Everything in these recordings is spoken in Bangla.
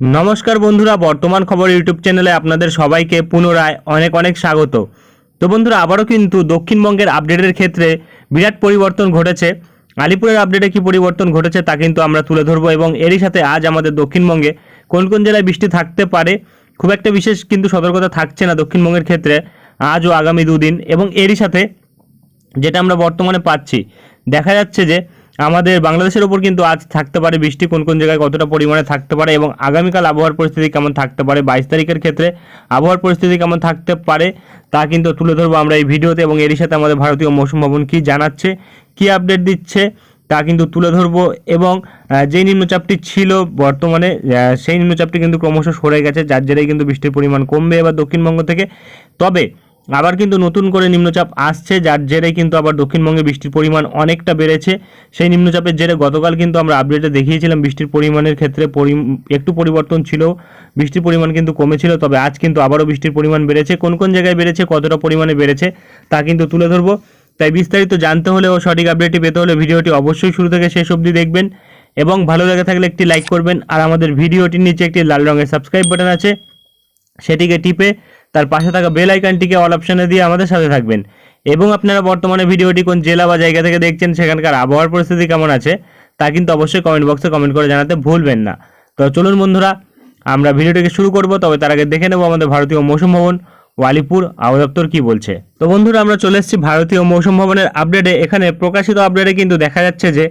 নমস্কার বন্ধুরা, বর্তমান খবর ইউটিউব চ্যানেলে আপনাদের সবাইকে পুনরায় অনেক অনেক স্বাগত। তো বন্ধুরা, আবারও কিন্তু দক্ষিণবঙ্গের আপডেটের ক্ষেত্রে বিরাট পরিবর্তন ঘটেছে। আলিপুরের আপডেটে কি পরিবর্তন ঘটেছে তা কিন্তু আমরা তুলে ধরবো এবং এরই সাথে আজ আমাদের দক্ষিণবঙ্গে কোন কোন জেলায় বৃষ্টি থাকতে পারে, খুব একটা বিশেষ কিন্তু সতর্কতা থাকছে না দক্ষিণবঙ্গের ক্ষেত্রে আজ ও আগামী দুদিন। এবং এরই সাথে যেটা আমরা বর্তমানে পাচ্ছি, দেখা যাচ্ছে যে আমাদের বাংলাদেশের ওপর কিন্তু আজ থাকতে পারে বৃষ্টি, কোন কোন জায়গায় কতটা পরিমাণে থাকতে পারে এবং আগামীকাল আবহাওয়ার পরিস্থিতি কেমন থাকতে পারে? বাইশ তারিখের ক্ষেত্রে আবহাওয়ার পরিস্থিতি কেমন থাকতে পারে তা কিন্তু তুলে ধরবো আমরা এই ভিডিওতে এবং এরই সাথে আমাদের ভারতীয় মৌসুম ভবন কী জানাচ্ছে, কী আপডেট দিচ্ছে তা কিন্তু তুলে ধরবো এবং যেই নিম্নচাপটি ছিল বর্তমানে সেই নিম্নচাপটি কিন্তু ক্রমশ সরে গেছে, যার জেরেই কিন্তু বৃষ্টির পরিমাণ কমবে এবার দক্ষিণবঙ্গ থেকে। তবে আবার কিন্তু নতুন করে নিম্নচাপ আসছে, যার জেরে কিন্তু আবার দক্ষিণবঙ্গে বৃষ্টির পরিমাণ অনেকটা বেড়েছে। সেই নিম্নচাপের জেরে গতকাল কিন্তু আমরা আপডেটে দেখিয়েছিলাম, বৃষ্টির পরিমাণের ক্ষেত্রে একটু পরিবর্তন ছিল, বৃষ্টির পরিমাণ কিন্তু কমেছিল, তবে আজ কিন্তু আবারও বৃষ্টির পরিমাণ বেড়েছে। কোন কোন জায়গায় বেড়েছে, কতটা পরিমাণে বেড়েছে, তা কিন্তু তুলে ধরবো। তাই বিস্তারিত জানতে হলে ও সঠিক আপডেটটি পেতে হলে ভিডিওটি অবশ্যই শুরু থেকে শেষ অবধি দেখবেন এবং ভালো লেগে থাকলে একটি লাইক করবেন। আর আমাদের ভিডিওটির নিচে একটি লাল রঙের সাবস্ক্রাইব বাটন আছে, সেটিকে টিপে তার পাশে থাকা বেল আইকনটিকে অল অপশনে দিয়ে আমাদের সাথে থাকবেন। এবং আপনারা বর্তমানে ভিডিওটি কোন জেলা বা জায়গা থেকে দেখছেন, সেখানকার আবহাওয়ার পরিস্থিতি কেমন আছে, তা কিন্তু অবশ্যই কমেন্ট বক্সে কমেন্ট করে জানাতে ভুলবেন না। তো চলুন বন্ধুরা, আমরা ভিডিওটিকে শুরু করব, তবে তার আগে দেখে নেব আমাদের ভারতীয় মৌসুম ভবন ও আলিপুর আবহাওয়া দপ্তর কি বলছে। তো বন্ধুরা, আমরা চলে এসেছি ভারতীয় মৌসুম ভবনের আপডেটে এখানে প্রকাশিত আপডেটে কিন্তু দেখা যাচ্ছে যে,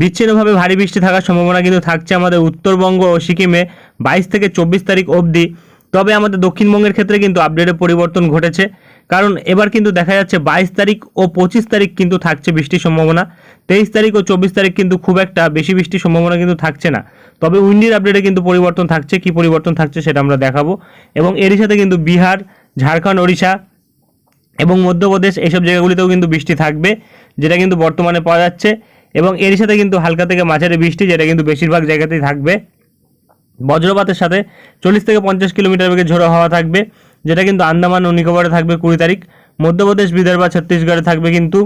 বিচ্ছিন্নভাবে ভারী বৃষ্টি থাকার সম্ভাবনা কিন্তু থাকছে আমাদের উত্তরবঙ্গ ও সিকিমে বাইশ থেকে চব্বিশ তারিখ অবধি। তবে আমাদের দক্ষিণবঙ্গের ক্ষেত্রে কিন্তু আপডেটে পরিবর্তন ঘটেছে। কারণ এবার কিন্তু দেখা যাচ্ছে বাইশ তারিখ ও পঁচিশ তারিখ কিন্তু থাকছে বৃষ্টির সম্ভাবনা। তেইশ তারিখ ও চব্বিশ তারিখ কিন্তু খুব একটা বেশি বৃষ্টির সম্ভাবনা কিন্তু থাকছে না। তবে উইন্ডির আপডেটে কিন্তু পরিবর্তন থাকছে, কি পরিবর্তন থাকছে সেটা আমরা দেখাবো। এবং এরই সাথে কিন্তু বিহার, ঝাড়খণ্ড, ওড়িশা এবং মধ্যপ্রদেশ এইসব জায়গাগুলিতেও কিন্তু বৃষ্টি থাকবে, যেটা কিন্তু বর্তমানে পাওয়া যাচ্ছে। এবং এর সাথে কিন্তু হালকা থেকে মাঝারি বৃষ্টি, যেটা কিন্তু বেশিরভাগ জায়গাতেই থাকবে। বজ্রপাতের সাথে চল্লিশ থেকে পঞ্চাশ কিলোমিটার বেগে ঝোড়ো হাওয়া থাকবে, যেটা কিন্তু আন্দামান ও নিকোবরে থাকবে কুড়ি তারিখ। মধ্যপ্রদেশ, বিদর্ভ ছত্তিশগড়ে থাকবে কিন্তু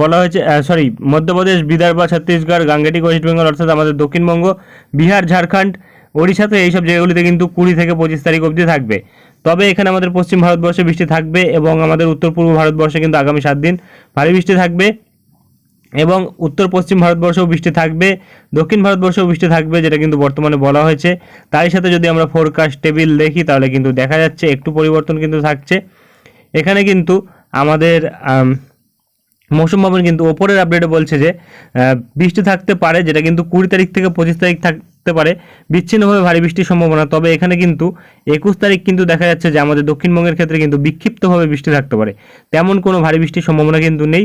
বলা হয়েছে সরি মধ্যপ্রদেশ, বিদর্ভ ছত্তিশগড় গাঙ্গেটিক ওয়েস্ট বেঙ্গল অর্থাৎ আমাদের দক্ষিণবঙ্গ, বিহার, ঝাড়খণ্ড, ওড়িশাতে এইসব জায়গাগুলিতে কিন্তু কুড়ি থেকে পঁচিশ তারিখ অবধি থাকবে। তবে এখানে আমাদের পশ্চিম ভারতবর্ষে বৃষ্টি থাকবে এবং আমাদের উত্তর পূর্ব ভারতবর্ষে কিন্তু আগামী সাত দিন ভারী বৃষ্টি থাকবে। এবং উত্তর পশ্চিম ভারতবর্ষেও বৃষ্টি থাকবে দক্ষিণ ভারতবর্ষেও বৃষ্টি থাকবে যেটা কিন্তু বর্তমানে বলা হয়েছে। তারই সাথে যদি আমরা ফোরকাস্ট টেবিল দেখি তাহলে কিন্তু দেখা যাচ্ছে একটু পরিবর্তন কিন্তু থাকছে। এখানে কিন্তু আমাদের আম, মৌসুম ভবন কিন্তু ওপরের আপডেটে বলছে যে বৃষ্টি থাকতে পারে যেটা কিন্তু কুড়ি তারিখ থেকে পঁচিশ তারিখ থাকতে পারে। বিচ্ছিন্নভাবে ভারী বৃষ্টির সম্ভাবনা তবে এখানে কিন্তু একুশ তারিখ কিন্তু দেখা যাচ্ছে যে আমাদের দক্ষিণবঙ্গের ক্ষেত্রে কিন্তু বিক্ষিপ্তভাবে বৃষ্টি থাকতে পারে। তেমন কোনো ভারী বৃষ্টির সম্ভাবনা কিন্তু নেই।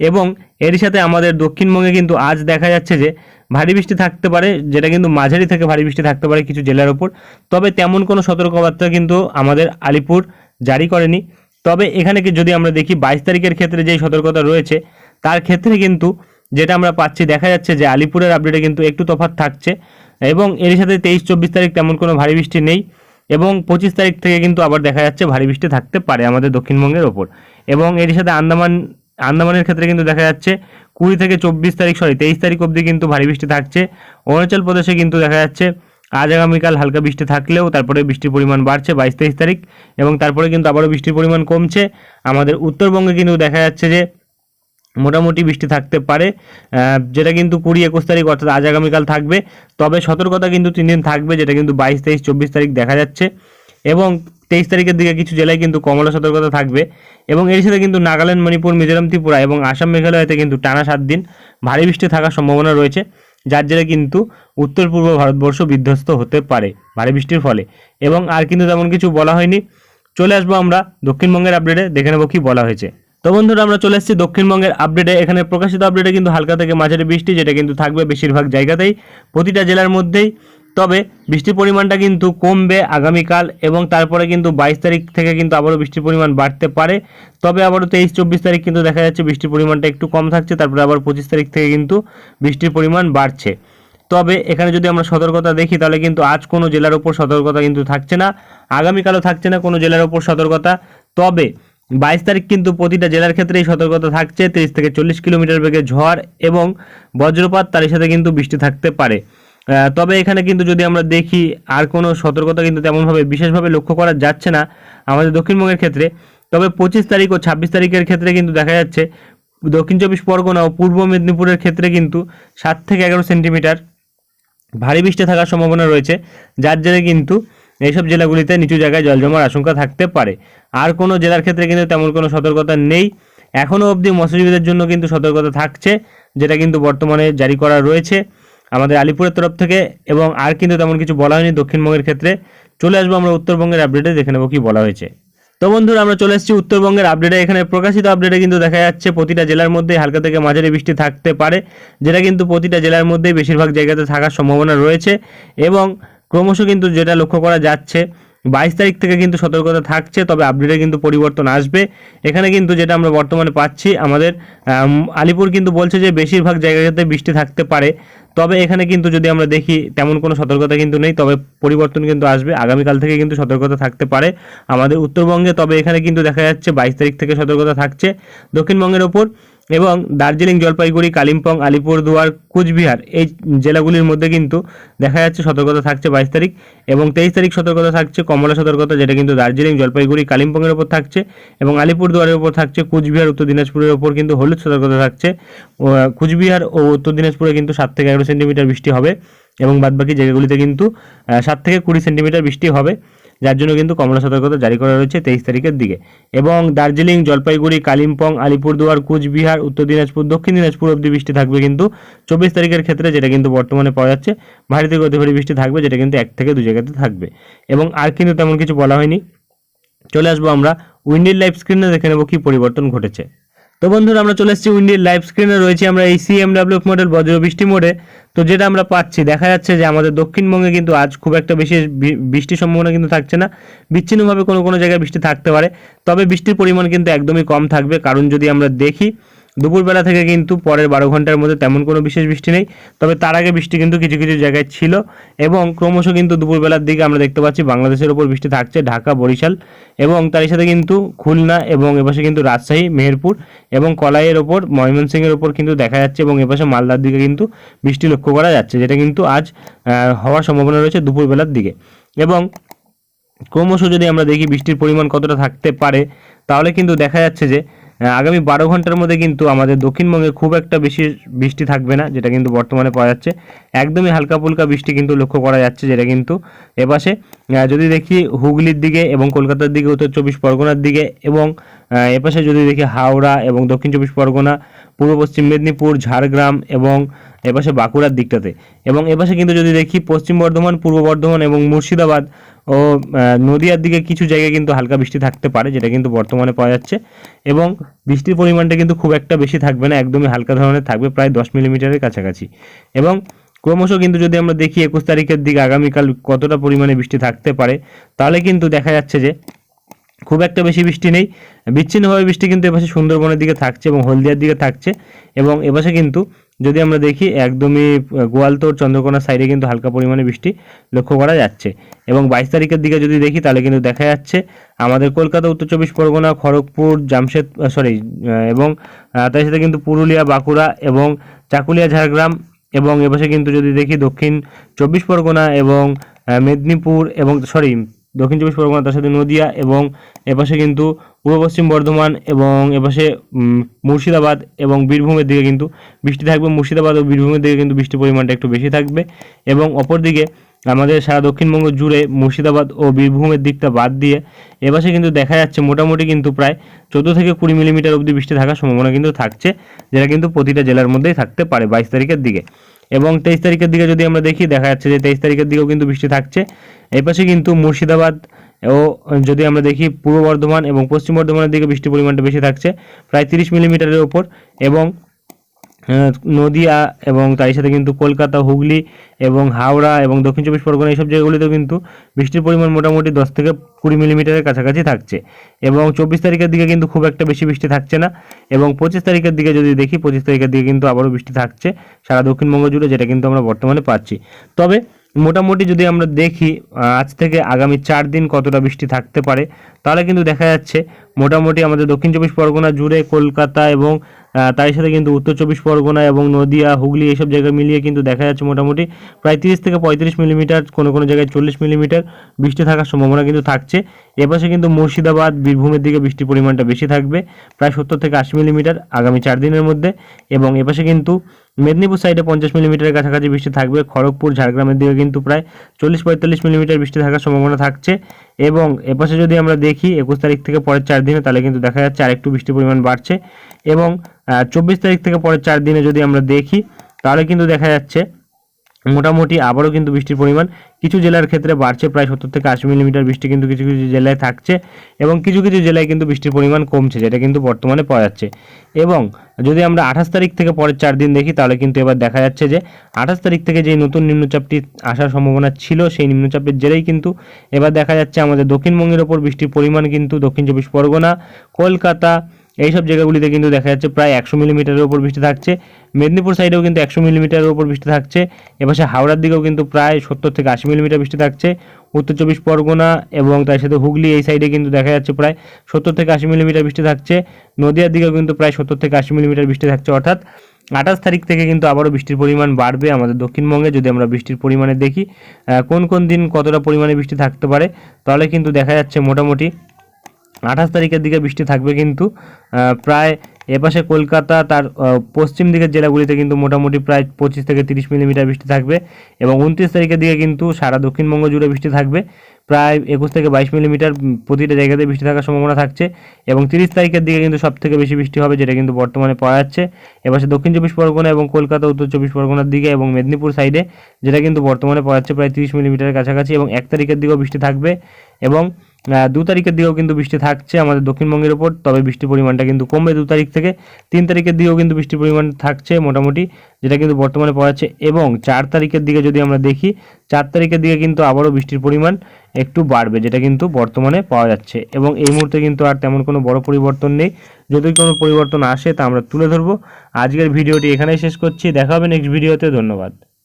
এবং এর সাথে আমাদের দক্ষিণবঙ্গে কিন্তু আজ দেখা যাচ্ছে যে ভারী বৃষ্টি থাকতে পারে, যেটা কিন্তু মাঝারি থেকে ভারী বৃষ্টি থাকতে পারে কিছু জেলার ওপর। তবে তেমন কোনো সতর্কবার্তা কিন্তু আমাদের আলিপুর জারি করেনি। তবে এখানে যদি আমরা দেখি, বাইশ তারিখের ক্ষেত্রে যেই সতর্কতা রয়েছে, তার ক্ষেত্রে কিন্তু যেটা আমরা পাচ্ছি, দেখা যাচ্ছে যে আলিপুরের আপডেটে কিন্তু একটু তফাৎ থাকছে এবং এর সাথে তেইশ, চব্বিশ তারিখ তেমন কোনো ভারী বৃষ্টি নেই এবং পঁচিশ তারিখ থেকে কিন্তু আবার দেখা যাচ্ছে ভারী বৃষ্টি থাকতে পারে আমাদের দক্ষিণবঙ্গের ওপর। এবং এর সাথে আন্দামান আন্দামানের ক্ষেত্রে কিন্তু দেখা যাচ্ছে কুড়ি থেকে চব্বিশ তারিখ সরি তেইশ তারিখ অবধি কিন্তু ভারী বৃষ্টি থাকছে। অরুণাচল প্রদেশে কিন্তু দেখা যাচ্ছে আজ আগামীকাল হালকা বৃষ্টি থাকলেও তারপরে বৃষ্টির পরিমাণ বাড়ছে বাইশ তেইশ তারিখ এবং তারপরে কিন্তু আবারও বৃষ্টির পরিমাণ কমছে। আমাদের উত্তরবঙ্গে কিন্তু দেখা যাচ্ছে যে মোটামুটি বৃষ্টি থাকতে পারে যেটা কিন্তু কুড়ি একুশ তারিখ অর্থাৎ আজ আগামীকাল থাকবে। তবে সতর্কতা কিন্তু তিন দিন থাকবে, যেটা কিন্তু বাইশ তেইশ চব্বিশ তারিখ দেখা যাচ্ছে। এবং তেইশ তারিখের দিকে কিছু জেলায় কিন্তু কমলা সতর্কতা থাকবে এবং এর সাথে কিন্তু নাগাল্যান্ড, মণিপুর, মিজোরাম, ত্রিপুরা এবং আসাম মেঘালয়তে কিন্তু টানা সাত দিন ভারী বৃষ্টি থাকার সম্ভাবনা রয়েছে, যার জেরে কিন্তু উত্তর পূর্ব ভারতবর্ষ বিধ্বস্ত হতে পারে ভারী বৃষ্টির ফলে। এবং আর কিন্তু তেমন কিছু বলা হয়নি। চলে আসব আমরা দক্ষিণবঙ্গের আপডেটে দেখে নেব কি বলা হয়েছে। তো বন্ধুরা, আমরা চলে এসেছি দক্ষিণবঙ্গের আপডেটে এখানে প্রকাশিত আপডেটে কিন্তু হালকা থেকে মাঝারি বৃষ্টি, যেটা কিন্তু থাকবে বেশিরভাগ জায়গাতেই। প্রতিটা জেলার মধ্যেই তবে বৃষ্টির পরিমাণটা কিন্তু কমবে আগামীকাল এবং তারপরে কিন্তু বাইশ তারিখ থেকে কিন্তু আবারও বৃষ্টির পরিমাণ বাড়তে পারে। তবে আবারও তেইশ, চব্বিশ তারিখ কিন্তু দেখা যাচ্ছে বৃষ্টির পরিমাণটা একটু কম থাকছে, তারপরে আবার পঁচিশ তারিখ থেকে কিন্তু বৃষ্টির পরিমাণ বাড়ছে। তবে এখানে যদি আমরা সতর্কতা দেখি, তাহলে কিন্তু আজ কোনো জেলার ওপর সতর্কতা কিন্তু থাকছে না, আগামীকালও থাকছে না কোনো জেলার ওপর সতর্কতা। তবে বাইশ তারিখ কিন্তু প্রতিটা জেলার ক্ষেত্রেই সতর্কতা থাকছে, তিরিশ থেকে চল্লিশ কিলোমিটার বেগে ঝড় এবং বজ্রপাত তার সাথে কিন্তু বৃষ্টি থাকতে পারে। তবে এখানে কিন্তু যদি আমরা দেখি আর কোনো সতর্কতা কিন্তু তেমনভাবে বিশেষভাবে লক্ষ্য করা যাচ্ছে না আমাদের দক্ষিণবঙ্গের ক্ষেত্রে। তবে পঁচিশ তারিখ ও ছাব্বিশ তারিখের ক্ষেত্রে কিন্তু দেখা যাচ্ছে দক্ষিণ চব্বিশ পরগনা ও পূর্ব মেদিনীপুরের ক্ষেত্রে কিন্তু সাত থেকে এগারো সেন্টিমিটার ভারী বৃষ্টি থাকার সম্ভাবনা রয়েছে। যার জেরে কিন্তু এইসব জেলাগুলিতে নিচু জায়গায় জল জমার আশঙ্কা থাকতে পারে। আর কোনো জেলার ক্ষেত্রে কিন্তু তেমন কোনো সতর্কতা নেই। এখনও অবধি মৎস্যজীবীদের জন্য কিন্তু সতর্কতা থাকছে, যেটা কিন্তু বর্তমানে জারি করা রয়েছে। আমাদের আলিপুরের তরফ থেকে এবং আর কিন্তু তেমন কিছু বলা হয়নি দক্ষিণবঙ্গের ক্ষেত্রে। চলে আসব আমরা উত্তরবঙ্গের আপডেটে দেখে নেব কি বলা হয়েছে। তো বন্ধুরা, আমরা চলে এসেছি উত্তরবঙ্গের আপডেটে এখানে প্রকাশিত আপডেটে কিন্তু দেখা যাচ্ছে প্রতিটা জেলার মধ্যে হালকা থেকে মাঝারি বৃষ্টি থাকতে পারে, যেটা কিন্তু প্রতিটা জেলার মধ্যেই বেশিরভাগ জায়গাতে থাকার সম্ভাবনা রয়েছে এবং ক্রমশ কিন্তু যেটা লক্ষ্য করা যাচ্ছে, বাইশ তারিখ থেকে কিন্তু সতর্কতা থাকছে, তবে আপডেটে কিন্তু পরিবর্তন আসবে। এখানে কিন্তু যেটা আমরা বর্তমানে পাচ্ছি, আমাদের আলিপুর কিন্তু বলছে যে বেশিরভাগ জায়গাতে বৃষ্টি থাকতে পারে। তবে এখানে কিন্তু যদি আমরা দেখি, তেমন কোনো সতর্কতা কিন্তু নেই, তবে পরিবর্তন কিন্তু আসবে। আগামীকাল থেকে কিন্তু সতর্কতা থাকতে পারে। আমাদের উত্তরবঙ্গে তবে এখানে কিন্তু দেখা যাচ্ছে বাইশ তারিখ থেকে সতর্কতা থাকছে। দক্ষিণবঙ্গের ওপর এবং দার্জিলিং জলপাইগুড়ি, কালিম্পং, আলিপুরদুয়ার, কুচবিহার এই জেলাগুলির মধ্যে কিন্তু দেখা যাচ্ছে সতর্কতা থাকছে বাইশ তারিখ এবং তেইশ তারিখ সতর্কতা থাকছে, কমলা সতর্কতা যেটা কিন্তু দার্জিলিং, জলপাইগুড়ি, কালিম্পংয়ের ওপর থাকছে এবং আলিপুরদুয়ারের ওপর থাকছে, কুচবিহার, উত্তর দিনাজপুরের ওপর কিন্তু হলুদ সতর্কতা থাকছে। কুচবিহার ও উত্তর দিনাজপুরে কিন্তু সাত থেকে এগারো সেন্টিমিটার বৃষ্টি হবে এবং বাদবাকি জায়গাগুলিতে কিন্তু সাত থেকে কুড়ি সেন্টিমিটার বৃষ্টি হবে। যার জন্য কিন্তু কমলা সতর্কতা জারি করা রয়েছে তেইশ তারিখের দিকে। এবং দার্জিলিং, জলপাইগুড়ি, কালিম্পং, আলিপুরদুয়ার, কুচবিহার, উত্তর দিনাজপুর, দক্ষিণ দিনাজপুর অব্দি বৃষ্টি থাকবে কিন্তু চব্বিশ তারিখের ক্ষেত্রে যেটা কিন্তু বর্তমানে পাওয়া যাচ্ছে ভারী অতি ভারী বৃষ্টি থাকবে যেটা কিন্তু এক থেকে দু জায়গাতে থাকবে। এবং আর কিন্তু তেমন কিছু বলা হয়নি। চলে আসব আমরা উইন্ডির লাইভ স্ক্রিনে, দেখে নেব কি পরিবর্তন ঘটেছে। তো বন্ধুরা, আমরা চলে এসেছি উইন্ডির লাইভ স্ক্রিনে রয়েছে আমরা এই সিএমডাব্লিউ মডেল বজ্র বৃষ্টি মোডে তো যেটা আমরা পাচ্ছি, দেখা যাচ্ছে যে আমাদের দক্ষিণবঙ্গে কিন্তু আজ খুব একটা বেশি বৃষ্টির সম্ভাবনা কিন্তু থাকছে না। বিচ্ছিন্নভাবে কোনো কোনো জায়গায় বৃষ্টি থাকতে পারে। তবে বৃষ্টির পরিমাণ কিন্তু একদমই কম থাকবে। কারণ যদি আমরা দেখি দুপুরবেলা থেকে কিন্তু পরের বারো ঘণ্টার মধ্যে তেমন কোনো বিশেষ বৃষ্টি নেই। তবে তার আগে বৃষ্টি কিন্তু কিছু কিছু জায়গায় ছিল এবং ক্রমশ কিন্তু দুপুরবেলার দিকে আমরা দেখতে পাচ্ছি বাংলাদেশের ওপর বৃষ্টি থাকছে ঢাকা, বরিশাল এবং তারই সাথে কিন্তু খুলনা এবং এপাশে কিন্তু রাজশাহী, মেহেরপুর এবং কলাইয়ের ওপর, ময়মনসিংহের ওপর কিন্তু দেখা যাচ্ছে এবং এপাশে মালদার দিকে কিন্তু বৃষ্টি লক্ষ্য করা যাচ্ছে, যেটা কিন্তু আজ হওয়ার সম্ভাবনা রয়েছে দুপুরবেলার দিকে। এবং ক্রমশ যদি আমরা দেখি বৃষ্টির পরিমাণ কতটা থাকতে পারে, তাহলে কিন্তু দেখা যাচ্ছে যে আগামী বারো ঘণ্টার মধ্যে কিন্তু আমাদের দক্ষিণবঙ্গে খুব একটা বেশি বৃষ্টি থাকবে না, যেটা কিন্তু বর্তমানে পাওয়া যাচ্ছে। একদমই হালকা ফুলকা বৃষ্টি কিন্তু লক্ষ্য করা যাচ্ছে, যেটা কিন্তু এপাশে যদি দেখি হুগলির দিকে এবং কলকাতার দিকে, উত্তর চব্বিশ পরগনার দিকে এবং এপাশে যদি দেখি হাওড়া এবং দক্ষিণ চব্বিশ পরগনা, পূর্ব পশ্চিম মেদিনীপুর, ঝাড়গ্রাম এবং এপাশে বাঁকুড়ার দিকটাতে। এবং এপাশে কিন্তু যদি দেখি পশ্চিম বর্ধমান, পূর্ব বর্ধমান এবং মুর্শিদাবাদ ও নদিয়ার দিকে কিছু জায়গায় কিন্তু হালকা বৃষ্টি থাকতে পারে, যেটা কিন্তু বর্তমানে পাওয়া যাচ্ছে। এবং বৃষ্টির পরিমাণটা কিন্তু খুব একটা বেশি থাকবে না, একদমই হালকা ধরনের থাকবে, প্রায় দশ মিলিমিটারের কাছাকাছি। এবং ক্রমশ কিন্তু যদি আমরা দেখি একুশ তারিখের দিকে, আগামীকাল কতটা পরিমাণে বৃষ্টি থাকতে পারে, তাহলে কিন্তু দেখা যাচ্ছে যে খুব একটা বেশি বৃষ্টি নেই। বিচ্ছিন্নভাবে বৃষ্টি কিন্তু এপাশে সুন্দরবনের দিকে থাকছে এবং হলদিয়ার দিকে থাকছে। এবং এপাশে কিন্তু যদি আমরা দেখি একদমই আহ, গোয়ালতোড় চন্দ্রকোনা সাইডে কিন্তু হালকা পরিমাণে বৃষ্টি লক্ষ্য করা যাচ্ছে। এবং বাইশ তারিখের দিকে যদি দেখি তাহলে কিন্তু দেখা যাচ্ছে আমাদের কলকাতা উত্তর চব্বিশ পরগনা খড়গপুর জামশেদ সরি এবং তার সাথে কিন্তু পুরুলিয়া বাঁকুড়া এবং চাকুলিয়া ঝাড়গ্রাম এবং এপাশে কিন্তু যদি দেখি দক্ষিণ চব্বিশ পরগনা এবং মেদিনীপুর এবং সরি দক্ষিণ চব্বিশ পরগনা তার সাথে নদিয়া এবং এপাশে কিন্তু পূর্ব পশ্চিম বর্ধমান এবং এপাশে মুর্শিদাবাদ এবং বীরভূমের দিকে কিন্তু বৃষ্টি থাকবে। মুর্শিদাবাদ ও বীরভূমের দিকে কিন্তু বৃষ্টির পরিমাণটা একটু বেশি থাকবে এবং অপরদিকে আমাদের সারা দক্ষিণবঙ্গ জুড়ে মুর্শিদাবাদ ও বীরভূমের দিকটা বাদ দিয়ে এপাশে কিন্তু দেখা যাচ্ছে মোটামুটি কিন্তু প্রায় চোদ্দ থেকে কুড়ি মিলিমিটার অবধি বৃষ্টি থাকার সম্ভাবনা কিন্তু থাকছে, যেটা কিন্তু প্রতিটা জেলার মধ্যেই থাকতে পারে বাইশ তারিখের দিকে। এবং তেইশ তারিখের দিকে যদি আমরা দেখি, দেখা যাচ্ছে যে তেইশ তারিখের দিকেও কিন্তু বৃষ্টি থাকছে। এপাশে পাশে কিন্তু মুর্শিদাবাদ ও যদি আমরা দেখি, পূর্ব বর্ধমান এবং পশ্চিম বর্ধমানের দিকে বৃষ্টির পরিমাণটা বেশি থাকছে, প্রায় তিরিশ মিলিমিটারের ওপর এবং নদিয়া এবং তার সাথে কিন্তু কলকাতা, হুগলি এবং হাওড়া এবং দক্ষিণ চব্বিশ পরগনা এইসব জায়গাগুলিতেও কিন্তু বৃষ্টির পরিমাণ মোটামুটি দশ থেকে কুড়ি মিলিমিটারের কাছাকাছি থাকছে এবং চব্বিশ তারিখের দিকে কিন্তু খুব একটা বেশি বৃষ্টি থাকছে না এবং পঁচিশ তারিখের দিকে যদি দেখি, পঁচিশ তারিখের দিকে কিন্তু আবারও বৃষ্টি থাকছে সারা দক্ষিণবঙ্গ জুড়ে, যেটা কিন্তু আমরা বর্তমানে পাচ্ছি। তবে মোটামুটি যদি আমরা দেখি আজ থেকে আগামী চার দিন কতটা বৃষ্টি থাকতে পারে, তাহলে কিন্তু দেখা যাচ্ছে মোটামুটি আমাদের দক্ষিণ চব্বিশ পরগনা জুড়ে কলকাতা এবং তার সাথে কিন্তু উত্তর চব্বিশ পরগনা এবং নদিয়া, হুগলি এইসব জায়গায় মিলিয়ে কিন্তু দেখা যাচ্ছে মোটামুটি প্রায় তিরিশ থেকে পঁয়ত্রিশ মিলিমিটার কোনো কোনো জায়গায় চল্লিশ মিলিমিটার বৃষ্টি থাকার সম্ভাবনা কিন্তু থাকছে। এপাশে কিন্তু মুর্শিদাবাদ, বীরভূমের দিকে বৃষ্টির পরিমাণটা বেশি থাকবে, প্রায় সত্তর থেকে আশি মিলিমিটার আগামী চার দিনের মধ্যে এবং এপাশে কিন্তু মেদিনীপুর সাইডে পঞ্চাশ মিলিমিটারের কাছাকাছি বৃষ্টি থাকবে। খড়গপুর, ঝাড়গ্রামের দিকে কিন্তু প্রায় চল্লিশ পঁয়তাল্লিশ মিলিমিটার বৃষ্টি থাকার সম্ভাবনা থাকছে এবং এপাশে যদি আমরা দেখি একুশ তারিখ থেকে পরের চার দিনে, তাহলে কিন্তু দেখা যাচ্ছে আরেকটু বৃষ্টির পরিমাণ বাড়ছে এবং চব্বিশ তারিখ থেকে পরের চার দিনে যদি আমরা দেখি, তাহলে কিন্তু দেখা যাচ্ছে মোটামুটি আবারও কিন্তু বৃষ্টির পরিমাণ কিছু জেলার ক্ষেত্রে বাড়ছে, প্রায় সত্তর থেকে আশি মিলিমিটার বৃষ্টি কিন্তু কিছু কিছু জেলায় থাকছে এবং কিছু কিছু জেলায় কিন্তু বৃষ্টির পরিমাণ কমছে, যেটা কিন্তু বর্তমানে পাওয়া যাচ্ছে। এবং যদি আমরা আঠাশ তারিখ থেকে পরের চার দিন দেখি, তাহলে কিন্তু এবার দেখা যাচ্ছে যে আঠাশ তারিখ থেকে যে নতুন নিম্নচাপটি আসার সম্ভাবনা ছিল, সেই নিম্নচাপের জেরেই কিন্তু এবার দেখা যাচ্ছে আমাদের দক্ষিণবঙ্গের ওপর বৃষ্টির পরিমাণ কিন্তু দক্ষিণ চব্বিশ পরগনা, কলকাতা এইসব জায়গাগুলিতে কিন্তু দেখা যাচ্ছে প্রায় একশো মিলিমিটারের ওপর বৃষ্টি থাকছে। মেদিনীপুর সাইডেও কিন্তু একশো মিলিমিটারের ওপর বৃষ্টি থাকছে। এপাশে হাওড়ার দিকেও কিন্তু প্রায় সত্তর থেকে আশি মিলিমিটার বৃষ্টি থাকছে। উত্তর চব্বিশ পরগনা এবং তার সাথে হুগলি এই সাইডে কিন্তু দেখা যাচ্ছে প্রায় সত্তর থেকে আশি মিলিমিটার বৃষ্টি থাকছে। নদিয়ার দিকেও কিন্তু প্রায় সত্তর থেকে আশি মিলিমিটার বৃষ্টি থাকছে। অর্থাৎ আঠাশ তারিখ থেকে কিন্তু আবারও বৃষ্টির পরিমাণ বাড়বে আমাদের দক্ষিণবঙ্গে। যদি আমরা বৃষ্টির পরিমাণে দেখি কোন কোন দিন কতটা পরিমাণে বৃষ্টি থাকতে পারে, তাহলে কিন্তু দেখা যাচ্ছে মোটামুটি আঠাশ তারিখের দিকে বৃষ্টি থাকবে কিন্তু প্রায় এপাশে কলকাতা, তার পশ্চিম দিকের জেলাগুলিতে কিন্তু মোটামুটি প্রায় পঁচিশ থেকে তিরিশ মিলিমিটার বৃষ্টি থাকবে এবং উনত্রিশ তারিখের দিকে কিন্তু সারা দক্ষিণবঙ্গ জুড়ে বৃষ্টি থাকবে। প্রায় একুশ থেকে বাইশ মিলিমিটার প্রতিটা জায়গাতে বৃষ্টি থাকার সম্ভাবনা থাকছে এবং তিরিশ তারিখের দিকে কিন্তু সব থেকে বেশি বৃষ্টি হবে যেটা কিন্তু বর্তমানে পাওয়া যাচ্ছে। এপাশে দক্ষিণ চব্বিশ পরগনা এবং কলকাতা, উত্তর চব্বিশ পরগনার দিকে এবং মেদিনীপুর সাইডে যেটা কিন্তু বর্তমানে পাওয়া যাচ্ছে প্রায় তিরিশ মিলিমিটারের কাছাকাছি এবং এক তারিখের দিকেও বৃষ্টি থাকবে এবং দু তারিখের দিকেও কিন্তু বৃষ্টি থাকছে আমাদের দক্ষিণবঙ্গের উপর, তবে বৃষ্টির পরিমাণটা কিন্তু কমবে দু তারিখ থেকে। তিন তারিখের দিকেও কিন্তু বৃষ্টির পরিমাণ থাকছে মোটামুটি, যেটা কিন্তু বর্তমানে পাওয়া যাচ্ছে এবং চার তারিখের দিকে যদি আমরা দেখি, চার তারিখের দিকে কিন্তু আবারও বৃষ্টির পরিমাণ একটু বাড়বে, যেটা কিন্তু বর্তমানে পাওয়া যাচ্ছে। এবং এই মুহূর্তে কিন্তু আর তেমন কোনো বড় পরিবর্তন নেই। যদি কোনো পরিবর্তন আসে তা আমরা তুলে ধরবো। আজকের ভিডিওটি এখানেই শেষ করছি। দেখা হবে নেক্সট ভিডিওতে ধন্যবাদ।